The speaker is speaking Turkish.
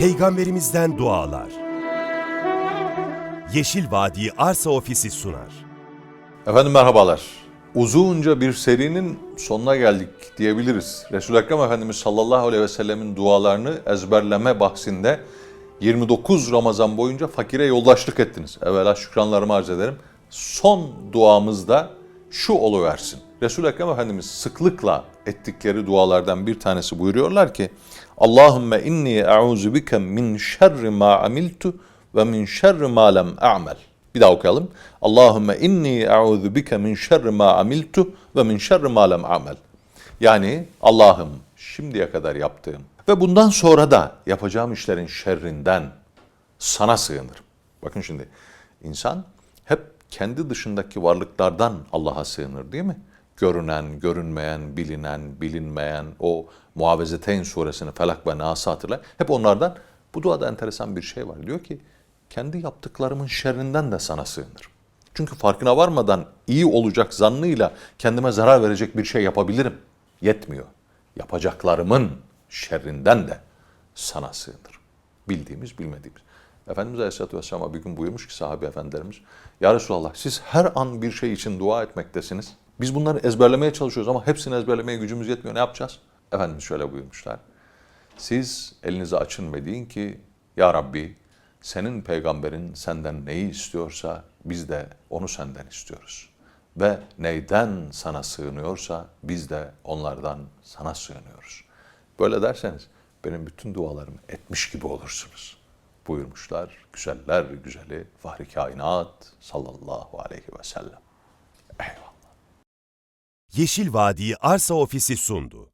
Peygamberimizden dualar. Yeşil Vadi Arsa Ofisi sunar. Efendim merhabalar. Uzunca bir serinin sonuna geldik diyebiliriz. Resul-i Ekrem Efendimiz sallallahu aleyhi ve sellemin dualarını ezberleme bahsinde 29 Ramazan boyunca fakire yoldaşlık ettiniz. Evvela şükranlarımı arz ederim. Son duamızda şu oluversin. Resul-i Ekrem Efendimiz sıklıkla ettikleri dualardan bir tanesi buyuruyorlar ki Allahümme inni e'uzu bike min şerri ma amiltu ve min şerri ma lem a'mel. Bir daha okuyalım. Allahümme inni e'udhu bike min şerri ma amiltu ve min şerri ma lem amel. Yani Allah'ım şimdiye kadar yaptığım ve bundan sonra da yapacağım işlerin şerrinden sana sığınırım. Bakın şimdi insan hep kendi dışındaki varlıklardan Allah'a sığınır değil mi? Görünen, görünmeyen, bilinen, bilinmeyen o Muavezeteyn suresini Felak ve Nas'ı hatırla. Hep onlardan bu duada enteresan bir şey var. Diyor ki kendi yaptıklarımın şerrinden de sana sığınırım. Çünkü farkına varmadan iyi olacak zannıyla kendime zarar verecek bir şey yapabilirim. Yetmiyor. Yapacaklarımın şerrinden de sana sığınırım. Bildiğimiz bilmediğimiz. Efendimiz Aleyhisselatü Vesselam'a bir gün buyurmuş ki sahabe efendilerimiz, Ya Resulallah siz her an bir şey için dua etmektesiniz. Biz bunları ezberlemeye çalışıyoruz ama hepsini ezberlemeye gücümüz yetmiyor. Ne yapacağız? Efendimiz şöyle buyurmuşlar. Siz elinizi açın ve deyin ki Ya Rabbi senin peygamberin senden neyi istiyorsa biz de onu senden istiyoruz. Ve neyden sana sığınıyorsa biz de onlardan sana sığınıyoruz. Böyle derseniz benim bütün dualarımı etmiş gibi olursunuz. Buyurmuşlar güzeller güzeli Fahri Kainat sallallahu aleyhi ve sellem. Yeşil Vadi Arsa Ofisi sundu.